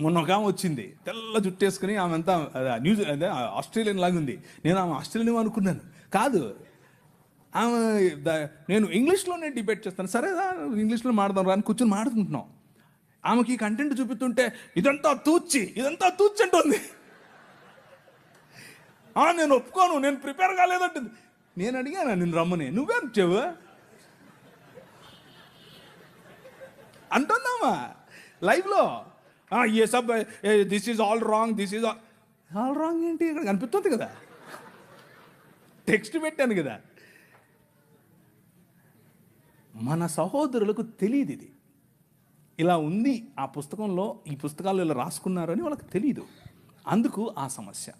మొన్న ఒక ఆమె వచ్చింది. తెల్ల జుట్టేసుకుని ఆమె అంతా న్యూజి న్యూస్ అదే ఆస్ట్రేలియన్ లాగా ఉంది. నేను ఆమె ఆస్ట్రేలియన్ అనుకున్నాను. కాదు. ఆమె ద- నేను ఇంగ్లీష్లోనే డిబేట్ చేస్తాను. సరే ఇంగ్లీష్లో మాడదాం రా అని కూర్చొని మాడుకుంటున్నాం. ఆమెకి కంటెంట్ చూపిస్తుంటే ఇదంతా తూచి ఇదంతా తూచి అంటుంది. నేను ఒప్పుకోను నేను ప్రిపేర్ కాలేదంటుంది. నేను అడిగాను నేను రమ్మని. నువ్వేం చెవు అంటుందామా లైవ్లో ఏ sub this is all wrong this is all wrong ఏంటి? ఇక్కడ కనిపిస్తుంది కదా. టెక్స్ట్ పెట్టాను కదా. మన సహోదరులకు తెలియదు ఇది. ఇలా ఉంది ఆ పుస్తకంలో ఈ పుస్తకాలు ఇలా రాసుకున్నారని వాళ్ళకి తెలియదు అందుకు ఆ సమస్య.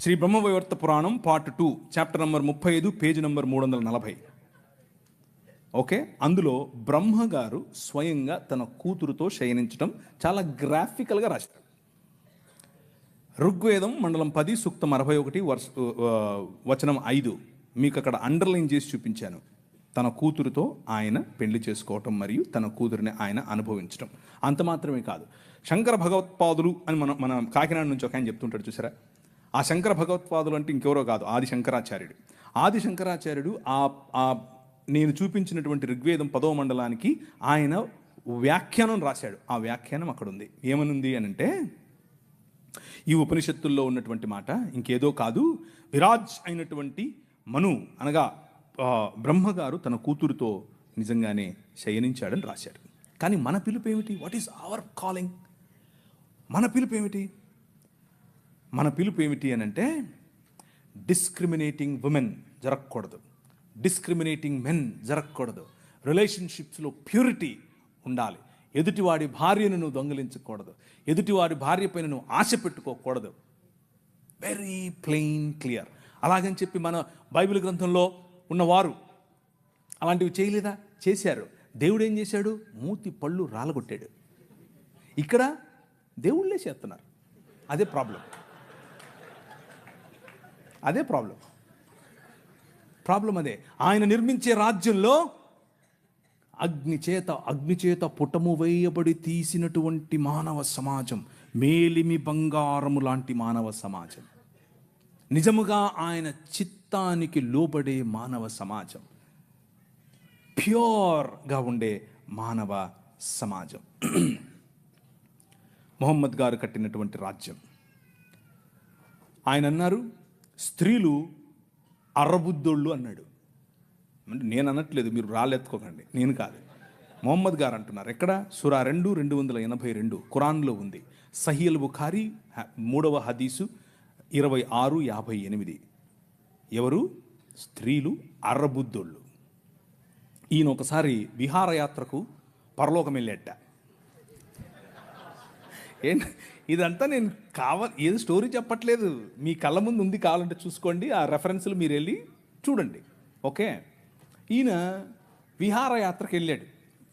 శ్రీ బ్రహ్మవైవర్త పురాణం పార్ట్ టూ చాప్టర్ నంబర్ ముప్పై ఐదు పేజీ నంబర్ మూడు వందల నలభై. ఓకే? అందులో బ్రహ్మ గారు స్వయంగా తన కూతురుతో శయనించడం చాలా గ్రాఫికల్గా రాశారు. ఋగ్వేదం మండలం పది సూక్తం అరవై ఒకటి వర్ష వచనం ఐదు. మీకు అక్కడ అండర్లైన్ చేసి చూపించాను. తన కూతురుతో ఆయన పెళ్ళి చేసుకోవటం మరియు తన కూతురిని ఆయన అనుభవించడం అంత మాత్రమే కాదు. శంకర భగవత్పాదులు అని మనం మన కాకినాడ నుంచి ఒక ఆయన చెప్తుంటాడు చూసారా? ఆ శంకర భగవత్పాదులు అంటే ఇంకెవరో కాదు ఆది శంకరాచార్యుడు. ఆది శంకరాచార్యుడు ఆ ఆ నేను చూపించినటువంటి ఋగ్వేదం పదో మండలానికి ఆయన వ్యాఖ్యానం రాశాడు. ఆ వ్యాఖ్యానం అక్కడ ఉంది ఏమనుంది అని అంటే ఈ ఉపనిషత్తుల్లో ఉన్నటువంటి మాట ఇంకేదో కాదు. విరాజ్ అయినటువంటి మను అనగా బ్రహ్మగారు తన కూతురుతో నిజంగానే శయనించాడని రాశాడు. కానీ మన పిలుపు ఏమిటి? వాట్ ఈస్ అవర్ కాలింగ్ మన పిలుపు ఏమిటి? మన పిలుపు ఏమిటి అని అంటే డిస్క్రిమినేటింగ్ ఉమెన్ జరగకూడదు. డిస్క్రిమినేటింగ్ మెన్ జరగకూడదు. రిలేషన్షిప్స్లో ప్యూరిటీ ఉండాలి. ఎదుటివాడి భార్యను నువ్వు దొంగిలించకూడదు. ఎదుటివాడి భార్య పైన నువ్వు ఆశ పెట్టుకోకూడదు. వెరీ ప్లెయిన్ క్లియర్ అలాగని చెప్పి మన బైబిల్ గ్రంథంలో ఉన్నవారు అలాంటివి చేయలేదా? చేశారు. దేవుడు ఏం చేశాడు? మూతి పళ్ళు రాలగొట్టాడు. ఇక్కడ దేవుళ్ళే చేస్తున్నారు. అదే ప్రాబ్లం అదే ప్రాబ్లం ప్రాబ్లం అదే. ఆయన నిర్మించే రాజ్యంలో అగ్ని చేత అగ్ని చేత పుటము వేయబడి తీసినటువంటి మానవ సమాజం మేలిమి బంగారము లాంటి మానవ సమాజం. నిజముగా ఆయన చిత్తానికి లోబడే మానవ సమాజం. ప్యూర్గా ఉండే మానవ సమాజం. మొహమ్మద్ గారు కట్టినటువంటి రాజ్యం. ఆయన అన్నారు స్త్రీలు అర్రబుద్దోళ్ళు అన్నాడు. అంటే నేను అనట్లేదు మీరు రాలెత్తుకోకండి నేను కాదు. మొహమ్మద్ గారు అంటున్నారు ఎక్కడ? సురా రెండు రెండు వందల ఎనభై రెండు ఖురాన్లో ఉంది. సహియల్ బుఖారీ హ- మూడవ హదీసు ఇరవై ఆరు యాభై ఎనిమిది. ఎవరు? స్త్రీలు అర్రబుద్దోళ్ళు. ఈయన ఒకసారి విహారయాత్రకు పరలోకం వెళ్ళేట. ఏం ఇదంతా నేను కావాలి ఏది స్టోరీ చెప్పట్లేదు. మీ కళ్ళ ముందు ఉంది కావాలంటే చూసుకోండి. ఆ రెఫరెన్స్లు మీరు వెళ్ళి చూడండి. ఓకే? ఈయన విహారయాత్రకు వెళ్ళాడు.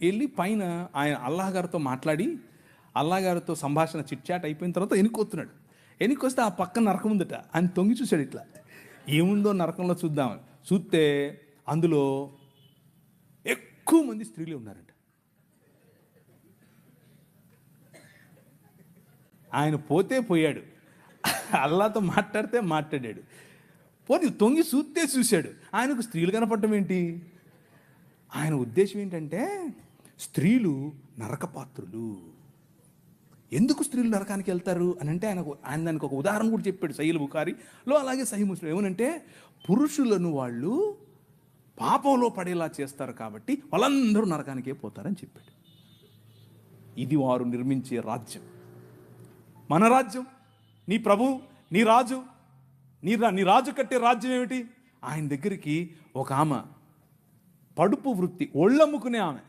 వెళ్ళి పైన ఆయన అల్లాహ్ గారితో మాట్లాడి అల్లాహ్ గారితో సంభాషణ చిట్చాట్ అయిపోయిన తర్వాత ఎనుకొస్తున్నాడు ఎనుకొస్తే ఆ పక్కన నరకం ఉందట. ఆయన తొంగి చూశాడు ఇట్లా. ఏముందో నరకంలో చూద్దాం చూస్తే అందులో ఎక్కువ మంది స్త్రీలు ఉన్నారంట. ఆయన పోతే పోయాడు. అల్లాతో మాట్లాడితే మాట్లాడాడు. పోతే తొంగి చూస్తే చూశాడు. ఆయనకు స్త్రీలు కనపడటం ఏంటి? ఆయన ఉద్దేశం ఏంటంటే స్త్రీలు నరకపాత్రులు. ఎందుకు స్త్రీలు నరకానికి వెళ్తారు? అని అంటే ఆయన ఆయన దానికి ఒక ఉదాహరణ కూడా చెప్పాడు సయ్యల్ బుకారిలో అలాగే సహీ ముస్లిం. ఏమనంటే పురుషులను వాళ్ళు పాపంలో పడేలా చేస్తారు కాబట్టి వాళ్ళందరూ నరకానికే పోతారని చెప్పాడు. ఇది వారు నిర్మించే రాజ్యం. మన రాజ్యం నీ ప్రభు నీ రాజు నీ రా- నీ రాజు కట్టే రాజ్యం ఏమిటి? ఆయన దగ్గరికి ఒక ఆమె పడుపు వృత్తి ఒళ్ళమ్ముకునే ఆమె.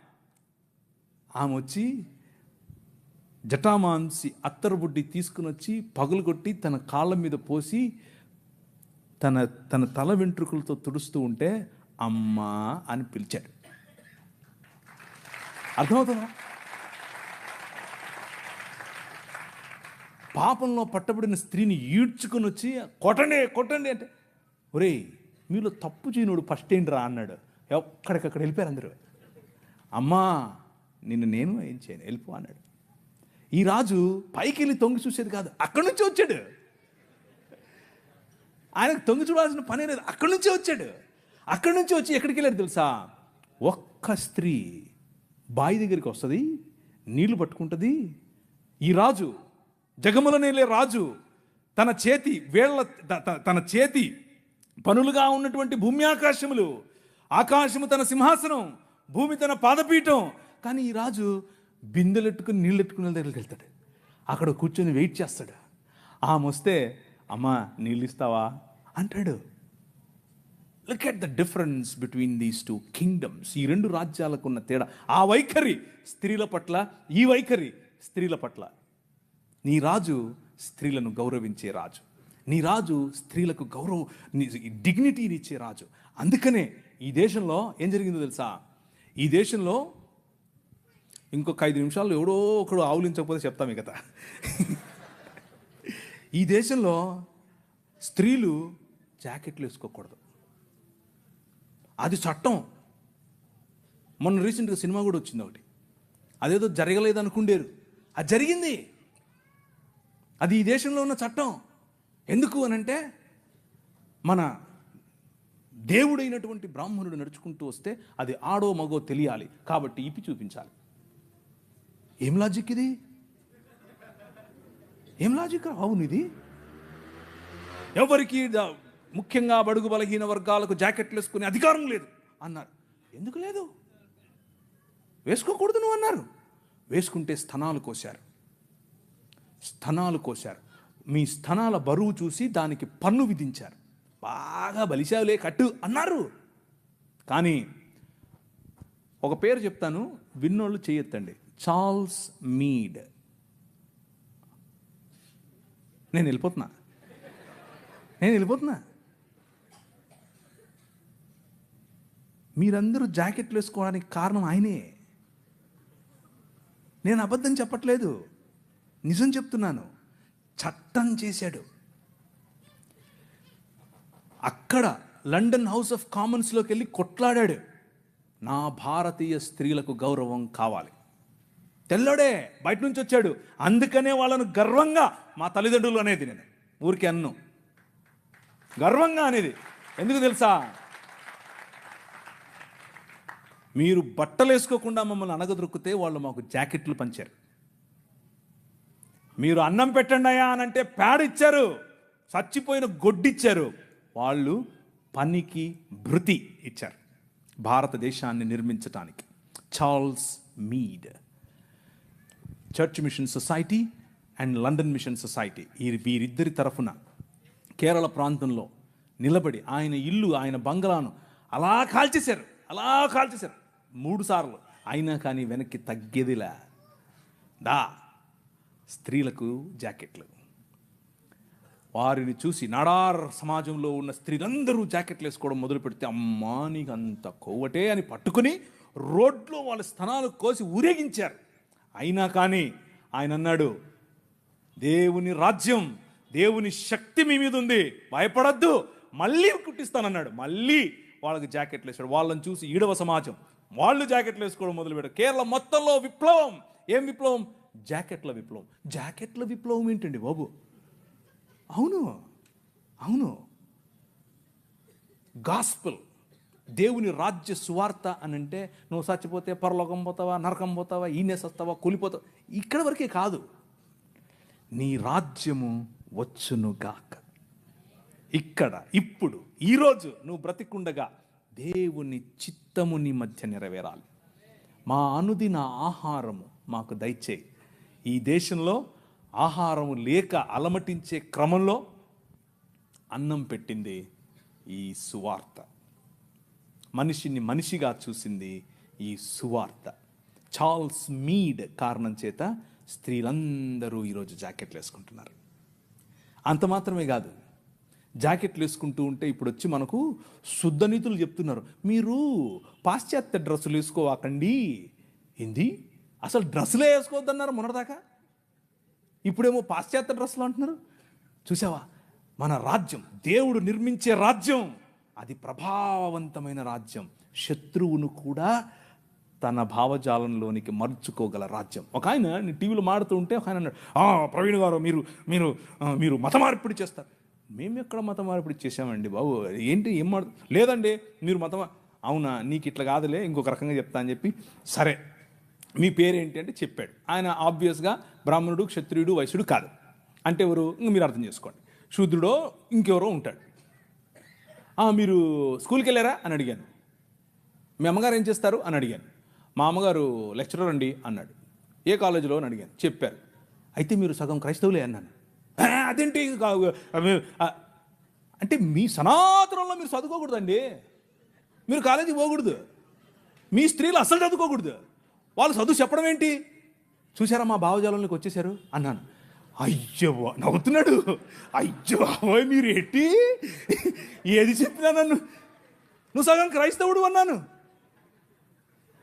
ఆమె వచ్చి జటామాంసి అత్తరుబుడ్డి తీసుకుని వచ్చి పగులుగొట్టి తన కాళ్ళ మీద పోసి తన తన తల వెంట్రుకలతో తుడుస్తూ ఉంటే అమ్మా అని పిలిచాడు. అర్థమవుతుందా? పాపంలో పట్టబడిన స్త్రీని ఈడ్చుకొని వచ్చి కొట్టండి కొట్టండి అంటే ఒరేయ్ మీలో తప్పు చేయనుడు ఫస్ట్ ఏంటి రా అన్నాడు. ఎక్కడికక్కడ వెళ్ళిపోయారు అందరూ. అమ్మా నిన్ను నేను ఏం చేయను వెళ్ళిపో అన్నాడు. ఈ రాజు పైకి వెళ్ళి తొంగి చూసేది కాదు అక్కడి నుంచి వచ్చాడు. ఆయనకు తొంగి చూడాల్సిన పని లేదు అక్కడి నుంచే వచ్చాడు. అక్కడి నుంచి వచ్చి ఎక్కడికి వెళ్ళాడు తెలుసా? ఒక్క స్త్రీ బావి దగ్గరికి వస్తుంది నీళ్ళు పట్టుకుంటుంది. ఈ రాజు జగములనేలే రాజు. తన చేతి వేళ్ళ త- తన చేతి పనులుగా ఉన్నటువంటి భూమి ఆకాశములు. ఆకాశము తన సింహాసనం భూమి తన పాదపీఠం. కానీ ఈ రాజు బిందెలెట్టుకుని నీళ్ళెట్టుకునే దగ్గరికి వెళ్తాడు. అక్కడ కూర్చొని వెయిట్ చేస్తాడు. ఆమె వస్తే అమ్మా నీళ్ళు ఇస్తావా అంటాడు. Look at the difference between these two kingdoms ఈ రెండు రాజ్యాలకు ఉన్న తేడా. ఆ వైఖరి స్త్రీల పట్ల ఈ వైఖరి స్త్రీల పట్ల. నీ రాజు స్త్రీలను గౌరవించే రాజు. నీ రాజు స్త్రీలకు గౌరవం డిగ్నిటీని ఇచ్చే రాజు. అందుకనే ఈ దేశంలో ఏం జరిగిందో తెలుసా? ఈ దేశంలో ఇంకొక ఐదు నిమిషాలు ఎవడో ఒకడు ఆవులించకపోతే చెప్తాం కదా ఈ దేశంలో స్త్రీలు జాకెట్లు వేసుకోకూడదు. అది చట్టం. మొన్న రీసెంట్గా సినిమా కూడా వచ్చింది ఒకటి. అదేదో జరగలేదు అనుకుండేరు అది జరిగింది. అది ఈ దేశంలో ఉన్న చట్టం. ఎందుకు అనంటే మన దేవుడైనటువంటి బ్రాహ్మణుడు నడుచుకుంటూ వస్తే అది ఆడో మగో తెలియాలి. కాబట్టి ఇప్పి చూపించాలి. ఏం లాజిక్ ఇది? ఏం లాజిక్ అవును ఇది. ఎవరికి ముఖ్యంగా బడుగు బలహీన వర్గాలకు జాకెట్లు వేసుకునే అధికారం లేదు అన్నారు. ఎందుకు లేదు? వేసుకోకూడదు నువ్వు అన్నారు. వేసుకుంటే స్థనాలు కోశారు. స్థనాలు కోశారు. మీ స్థనాల బరువు చూసి దానికి పన్ను విధించారు. బాగా బలిశావులే కట్టు అన్నారు. కానీ ఒక పేరు చెప్తాను విన్నోళ్ళు చేయొత్తండి చార్ల్స్ మీడ్. నేను వెళ్ళిపోతున్నా. నేను వెళ్ళిపోతున్నా. మీరందరూ జాకెట్లు వేసుకోవడానికి కారణం ఆయనే. నేను అబద్ధం చెప్పట్లేదు. నిజం చెప్తున్నాను. చట్టం చేశాడు. అక్కడ లండన్ హౌస్ ఆఫ్ కామన్స్లోకి వెళ్ళి కొట్లాడాడు. నా భారతీయ స్త్రీలకు గౌరవం కావాలి. తెల్లోడే బయట నుంచి వచ్చాడు. అందుకనే వాళ్ళను గర్వంగా మా తల్లిదండ్రులు అనేది నేను. ఊరికి అన్ను. గర్వంగా అనేది. ఎందుకు తెలుసా? మీరు బట్టలు వేసుకోకుండా మమ్మల్ని అనగదొరికితే వాళ్ళు మాకు జాకెట్లు పంచారు. మీరు అన్నం పెట్టండి అయ్యా అని అంటే పేడిచ్చారు. చచ్చిపోయిన గొడ్డిచ్చారు. వాళ్ళు పనికి భృతి ఇచ్చారు. భారతదేశాన్ని నిర్మించటానికి. Charles Mead. Church mission society and London mission society. ఈ వీరిద్దరి తరఫున కేరళ ప్రాంతంలో నిలబడి ఆయన ఇల్లు ఆయన బంగ్లాను అలా కాల్చేశారు. అలా కాల్చేశారు. మూడు సార్లు. అయినా కానీ వెనక్కి తగ్గేదిలా. దా స్త్రీలకు జాకెట్లు. వారిని చూసి నాడార్ సమాజంలో ఉన్న స్త్రీలందరూ జాకెట్లు వేసుకోవడం మొదలు పెడితే అమ్మా నీకు అంత కొవ్వటే అని పట్టుకుని రోడ్లో వాళ్ళ స్థనాలు కోసి ఊరేగించారు. అయినా కానీ ఆయన అన్నాడు దేవుని రాజ్యం దేవుని శక్తి మీ మీద ఉంది. భయపడద్దు. మళ్ళీ కుట్టిస్తానన్నాడు. మళ్ళీ వాళ్ళకి జాకెట్లు వేసాడు వాళ్ళని చూసి ఈడవ సమాజం వాళ్ళు జాకెట్లు వేసుకోవడం మొదలుపెట్టారు. కేరళ మొత్తంలో విప్లవం. ఏం విప్లవం? జాకెట్ల విప్లవం. జాకెట్ల విప్లవం ఏంటండి బాబు? అవును అవును. గాస్పుల్ దేవుని రాజ్య సువార్త అని అంటే నువ్వు చచ్చిపోతే పరలోకం పోతావా నరకం పోతావా ఈనే వస్తావా కూలిపోతావా? ఇక్కడ వరకే కాదు. నీ రాజ్యము వచ్చునుగాక ఇక్కడ ఇప్పుడు ఈరోజు నువ్వు బ్రతికుండగా దేవుని చిత్తము నీ మధ్య నెరవేరాలి. మా అనుదిన ఆహారము మాకు దయచేయి. ఈ దేశంలో ఆహారం లేక అలమటించే క్రమంలో అన్నం పెట్టింది ఈ సువార్త. మనిషిని మనిషిగా చూసింది ఈ సువార్త. చార్ల్స్ మీడ్ కారణం చేత స్త్రీలందరూ ఈరోజు జాకెట్లు వేసుకుంటున్నారు. అంత మాత్రమే కాదు జాకెట్లు వేసుకుంటూ ఉంటే ఇప్పుడు వచ్చి మనకు శుద్ధనీతులు చెప్తున్నారు. మీరు పాశ్చాత్య డ్రెస్సులు వేసుకోవాకండి. ఏంది? అసలు డ్రెస్సులే వేసుకోవద్దన్నారు మొన్నటిదాకా. ఇప్పుడేమో పాశ్చాత్య డ్రెస్సులు అంటున్నారు. చూసావా మన రాజ్యం దేవుడు నిర్మించే రాజ్యం అది ప్రభావవంతమైన రాజ్యం. శత్రువును కూడా తన భావజాలంలోనికి మర్చుకోగల రాజ్యం. ఒక ఆయన నేను టీవీలో మాడుతూ ఉంటే ఒక ఆయన అన్నాడు ప్రవీణ్ గారు మీరు మీరు మీరు మత మార్పిడి చేస్తారు. మేము ఎక్కడ మత మార్పిడి చేసామండి బాబు? ఏంటి ఏం మాడు లేదండి మీరు మత అవునా నీకు ఇట్లా కాదులే ఇంకొక రకంగా చెప్తా అని చెప్పి సరే మీ పేరేంటి అంటే చెప్పాడు. ఆయన ఆబ్వియస్గా బ్రాహ్మణుడు క్షత్రియుడు వైశ్యుడు కాదు. అంటే ఎవరు? ఇంక మీరు అర్థం చేసుకోండి. శూద్రుడో ఇంకెవరో ఉంటాడు. మీరు స్కూల్కి వెళ్ళారా అని అడిగాను. మీ అమ్మగారు ఏం చేస్తారు? అని అడిగాను. మా అమ్మగారు లెక్చరర్ అండి అన్నాడు. ఏ కాలేజీలో? అని అడిగాను. చెప్పారు. అయితే మీరు సగం క్రైస్తవులే అన్నాను. అదేంటి? కా- అంటే మీ సనాతనంలో మీరు చదువుకోకూడదండి. మీరు కాలేజీకి పోకూడదు. మీ స్త్రీలు అస్సలు చదువుకోకూడదు. వాళ్ళు చదువు చెప్పడం ఏంటి? చూసారా మా భావజాలంలోకి వచ్చేసారు అన్నాను. అయ్యో నవ్వుతున్నాడు. అయ్యో బాబోయ్ మీరు ఎట్టి ఏది చెప్పినా నన్ను నువ్వు సగం క్రైస్తవుడు అన్నాను.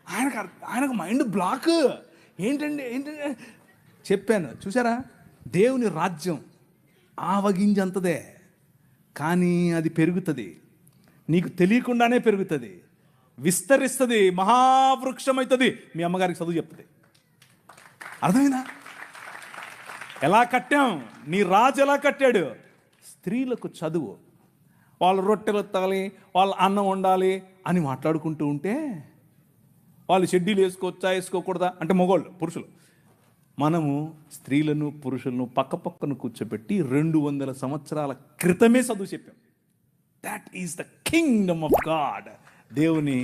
ఆయనకు అర్థ- ఆయనకు మైండ్ బ్లాక్. ఏంటండి ఏంటంటే చెప్పాను. చూసారా దేవుని రాజ్యం ఆవగింజంతదే. కానీ అది పెరుగుతుంది. నీకు తెలియకుండానే పెరుగుతుంది. విస్తరిస్తుంది మహావృక్షం అవుతుంది మీ అమ్మగారికి చదువు చెప్తుంది అర్థమైనా ఎలా కట్టాం? నీ రాజు ఎలా కట్టాడు? స్త్రీలకు చదువు. వాళ్ళు రొట్టెలు ఎత్తాలి వాళ్ళ అన్నం వండాలి అని మాట్లాడుకుంటూ ఉంటే వాళ్ళు షెడ్యూల్ వేసుకోవచ్చా వేసుకోకూడదా? అంటే మగవాళ్ళు పురుషులు. మనము స్త్రీలను పురుషులను పక్క పక్కన కూర్చోబెట్టి రెండు వందల సంవత్సరాల క్రితమే చదువు చెప్పాం. That is the kingdom of God దేవుని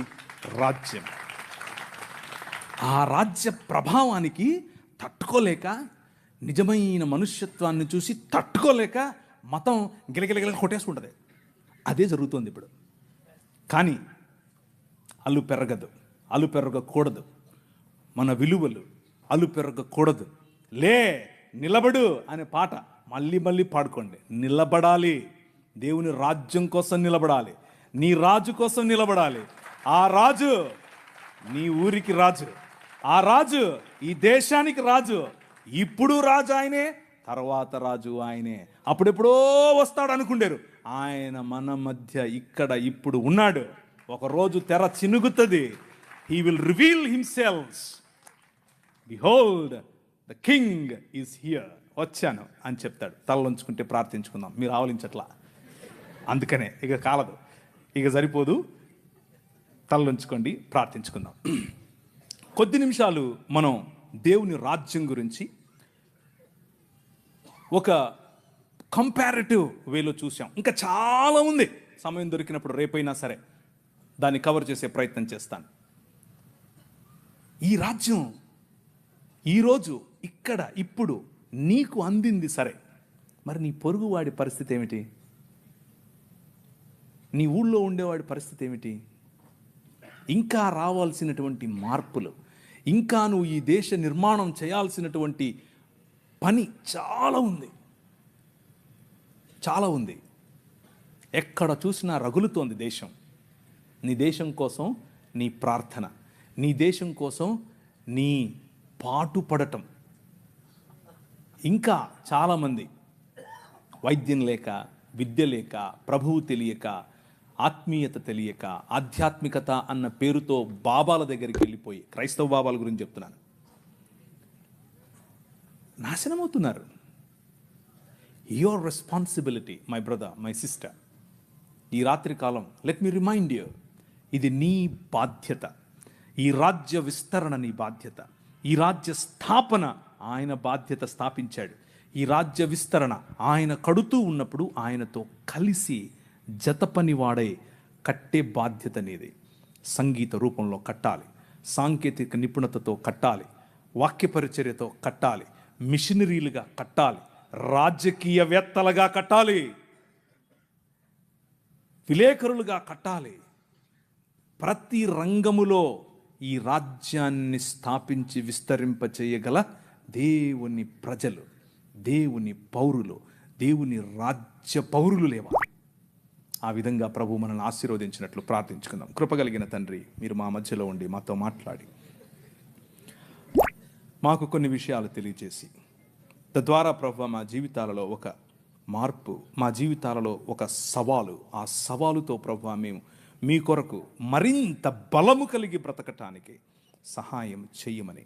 రాజ్యం. ఆ రాజ్య ప్రభావానికి తట్టుకోలేక నిజమైన మనుష్యత్వాన్ని చూసి తట్టుకోలేక మతం గిలగిలగిల కొట్టేసుకుంటుంది అదే జరుగుతుంది ఇప్పుడు కానీ అల్లు పెరగదు అల్లు పెరగకూడదు మన విలువలు అల్లు పెరగకూడదు లే నిలబడు అనే పాట మళ్ళీ మళ్ళీ పాడుకోండి నిలబడాలి దేవుని రాజ్యం కోసం నిలబడాలి నీ రాజు కోసం నిలబడాలి. ఆ రాజు నీ ఊరికి రాజు. ఆ రాజు ఈ దేశానికి రాజు. ఇప్పుడు రాజు ఆయనే తర్వాత రాజు ఆయనే. అప్పుడెప్పుడో వస్తాడు అనుకుండేరు. ఆయన మన మధ్య ఇక్కడ ఇప్పుడు ఉన్నాడు. ఒకరోజు తెర చినుగుతుంది. He will reveal himself behold the king is here వచ్చాను అని చెప్తాడు. తలలుంచుకుంటే ప్రార్థించుకుందాం. మీరు ఆవలించట్లా. అందుకనే ఇక కాలదు. ఇక సరిపోదు. తలలుంచుకోండి ప్రార్థించుకుందాం. కొద్ది నిమిషాలు మనం దేవుని రాజ్యం గురించి ఒక కంపారిటివ్ వేలో చూసాం ఇంకా చాలా ఉంది. సమయం దొరికినప్పుడు రేపైనా సరే దాన్ని కవర్ చేసే ప్రయత్నం చేస్తాను. ఈ రాజ్యం ఈరోజు ఇక్కడ ఇప్పుడు నీకు అందింది సరే. మరి నీ పొరుగువాడి పరిస్థితి ఏమిటి? నీ ఊళ్ళో ఉండేవాడి పరిస్థితి ఏమిటి? ఇంకా రావాల్సినటువంటి మార్పులు ఇంకా నువ్వు ఈ దేశ నిర్మాణం చేయాల్సినటువంటి పని చాలా ఉంది. చాలా ఉంది. ఎక్కడ చూసినా రగులుతోంది దేశం. నీ దేశం కోసం నీ ప్రార్థన నీ దేశం కోసం నీ పాటుపడటం ఇంకా చాలామంది వైద్యం లేక విద్య లేక ప్రభువు తెలియక ఆత్మీయత తెలియక ఆధ్యాత్మికత అన్న పేరుతో బాబాల దగ్గరికి వెళ్ళిపోయి క్రైస్తవ బాబాల గురించి చెప్తున్నాను. నాశనమవుతున్నారు. Your responsibility my brother my sister ఈ రాత్రి కాలం లెట్ మీ రిమైండ్ యూ ఇది నీ బాధ్యత. ఈ రాజ్య విస్తరణ నీ బాధ్యత. ఈ రాజ్య స్థాపన ఆయన బాధ్యత స్థాపించాడు. ఈ రాజ్య విస్తరణ ఆయన కడుతూ ఉన్నప్పుడు ఆయనతో కలిసి జతపని వాడే కట్టే బాధ్యత అనేది సంగీత రూపంలో కట్టాలి. సాంకేతిక నిపుణతతో కట్టాలి. వాక్య పరిచర్యతో కట్టాలి. మిషనరీలుగా కట్టాలి. రాజకీయవేత్తలుగా కట్టాలి. విలేకరులుగా కట్టాలి. ప్రతి రంగములో ఈ రాజ్యాన్ని స్థాపించి విస్తరింప చేయగల దేవుని ప్రజలు దేవుని పౌరులు దేవుని రాజ్య పౌరులు లేవా ఆ విధంగా ప్రభు మనల్ని ఆశీర్వదించినట్లు ప్రార్థించుకుందాం. కృపగలిగిన తండ్రి మీరు మా మధ్యలో ఉండి మాతో మాట్లాడి. మాకు కొన్ని విషయాలు తెలియజేసి తద్వారా ప్రభు మా జీవితాలలో ఒక మార్పు మా జీవితాలలో ఒక సవాలు ఆ సవాలుతో ప్రభు మేము మీ కొరకు మరింత బలము కలిగి బ్రతకటానికి సహాయం చేయమని